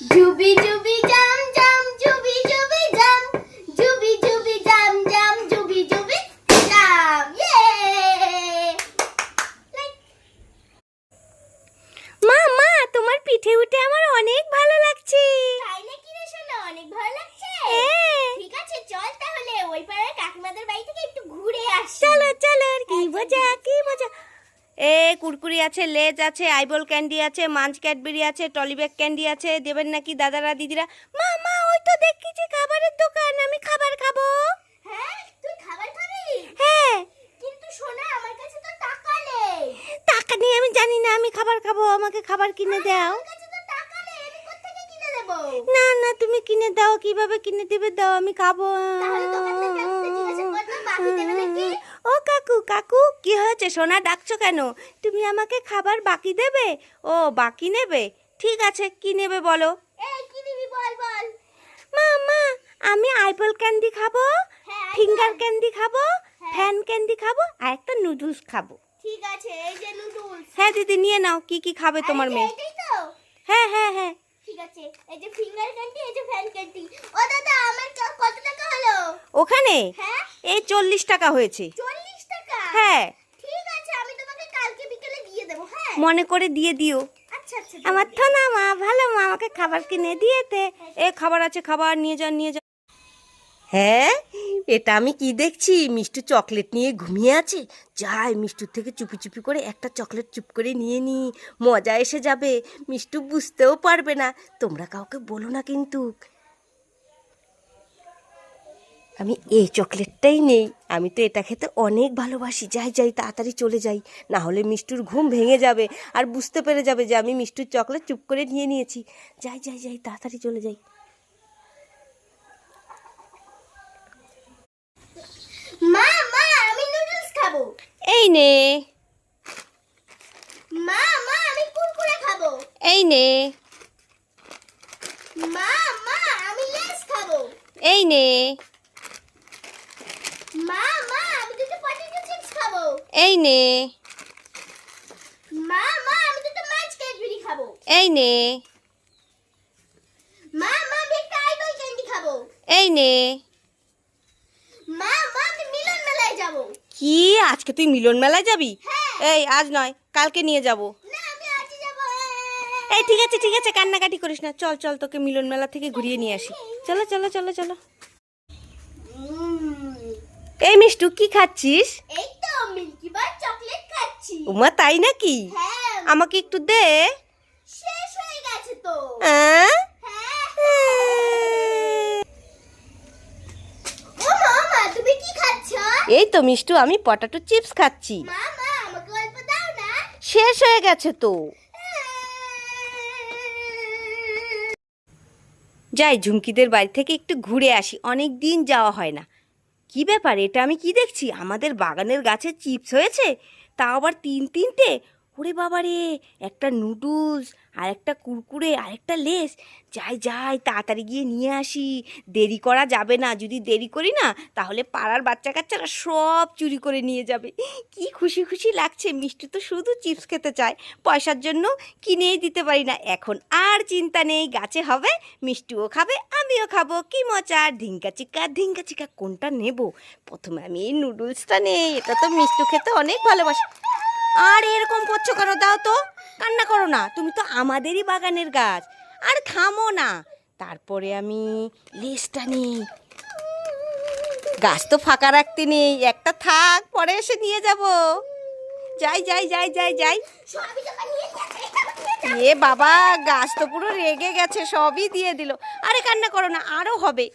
Doobie doobie. এ কুরকুরি আছে Lay's আছে eyeball candy আছে মাঞ্চ ক্যাডবেরি আছে টলিব্যাগ ক্যান্ডি আছে দেবেন নাকি দাদারা দিদিরা? মা মা ওই তো দেখছি খাবারের দোকান আমি খাবার খাব। হ্যাঁ তুই খাবার খাবি? হ্যাঁ। কিন্তু শোনা আমার কাছে তো টাকা নেই। টাকা আমি জানি না আমি খাবার খাব আমাকে খাবার কিনে দাও। না না তুমি কিনে দাও কীভাবে কিনে দেবে দাও আমি খাব। তাহলে দোকানদার কাকুকে জিজ্ঞাসা করবে বাকি দেবে নাকি ও কাকু কাকু কি হয়েছে? সোনা ডাকছো কেন? তুমি আমাকে খাবার বাকি দেবে? ও বাকি নেবে? ঠিক আছে কি নেবে বলো? মা মা আমি আইপল ক্যান্ডি খাব ফিঙ্গার ক্যান্ডি খাব। ফ্যান ক্যান্ডি খাব আর একটা নুডলস খাব। ঠিক আছে এই যে নুডলস হ্যাঁ দিদি নিয়ে নাও কি কি খাবে তোমার মেয়ে? হ্যাঁ হ্যাঁ হ্যাঁ। ঠিক আছে এই যে ফিঙ্গার ক্যান্ডি এই যে ফ্যান ক্যান্ডি ও দাদা আমার কত টাকা হলো? ওখানে? হ্যাঁ? এই চল্লিশ টাকা হয়েছে। হ্যাঁ। ঠিক আছে আমি তোমাকে কালকে বিকেলে দিয়ে দেবো হ্যাঁ? মনে করে দিয়ে দিও। আচ্ছা আচ্ছা আমার তো না মা ভালো মা আমাকে খাবার কিনে দিয়েতে এ খাবার আছে খাবার নিয়ে যান নিয়ে যান হ্যাঁ? এটা আমি কি দেখছি? মিষ্টু চকলেট নিয়ে ঘুমিয়ে আছে? যাই মিষ্টুর থেকে চুপি চুপি করে একটা চকলেট চুপ করে নিয়ে নি। মজা এসে যাবে। মিষ্টু বুঝতেও পারবে না। তোমরা কাউকে বলো না কিন্তু। আমি এই চকলেটটাই নেই। আমি তো এটা খেতে অনেক ভালোবাসি। যাই যাই তাড়াতাড়ি চলে যাই। না হলে মিষ্টুর ঘুম ভেঙে যাবে আর বুঝতে পেরে যাবে যে আমি মিষ্টুর চকলেট চুপ করে নিয়ে নিয়েছি। যাই যাই যাই তাড়াতাড়ি চলে যাই। মা মা আমি নুডলস খাব। এই নে। মা মা আমি কুরকুরে খাব। এই নে। মা মা আমি লেস খাব। এই নে। মা মা আমি দুটো পটেটো চিপস খাব। এই নে। মা মা আমি দুটো মাছ ক্যাডবেরি খাব। এই নে। মা মা আমি একটা আইবল ক্যান্ডি খাব। এই নে। মা মা আমি মিলন মেলায় যাব। কি? আজকে তুই মিলন মেলায় যাবি? হ্যাঁ। এই আজ নয় কালকে নিয়ে যাব। না আমি আজ যাব এই ঠিক আছে ঠিক আছে কান্নাকাটি করিস না। চল চল তোকে মিলন মেলা থেকে ঘুরিয়ে নিয়ে আসি। চলো চলো চলো চলো। এই মিষ্টু কি খাচ্ছিস? এই তো মিল্কি বার চকলেট খাচ্ছি। উমা তাই নাকি? হ্যাঁ। আমাকে একটু দে। শেষ হয়ে গেছে তো। হ্যাঁ? এই তো মিষ্টু আমি পটাটো চিপস খাচ্ছি। শেষ হয়ে গেছে তো। যাই ঝুমকিদের বাড়ি থেকে একটু ঘুরে আসি। অনেক দিন যাওয়া হয় না। কি ব্যাপার? এটা আমি কি দেখছি? আমাদের বাগানের গাছে চিপস হয়েছে তা আবার তিন তিনটে? ওরে বাবা রে, একটা নুডলস, আর একটা কুরকুরে, আর একটা লেস। যাই যাই, তাড়াতাড়ি গিয়ে নিয়ে আসি। দেরি করা যাবে না, যদি দেরি করি না, তাহলে পাড়ার বাচ্চা কাচ্চারা সব চুরি করে নিয়ে যাবে। কি খুশি খুশি লাগছে, মিষ্টি তো শুধু চিপস খেতে চায়। পয়সার জন্য কিনেই দিতে পারি না। এখন আর চিন্তা নেই, গাছে হবে, মিষ্টিও খাবে, আমিও খাব। কি মজা ধিঙ্কা চিকা ধিঙ্কা চিকা কোনটা নেব? প্রথমে আমি এই নুডলসটা নেই, এটা তো মিষ্টি খেতে অনেক ভালোবাসি। আর এরকম করছ কেন? দাও তো। কান্না করো না, তুমি তো আমাদেরই বাগানের গাছ। আর থামো না। তারপরে আমি লেসটা নেই। গাছ তো ফাঁকা রাখতে নেই, একটা থাক, পরে এসে নিয়ে যাব। যাই যাই যাই যাই যাই। এ বাবা, গাছ তো পুরো রেগে গেছে, সবই দিয়ে দিল। আরে কান্না করো না আরও হবে।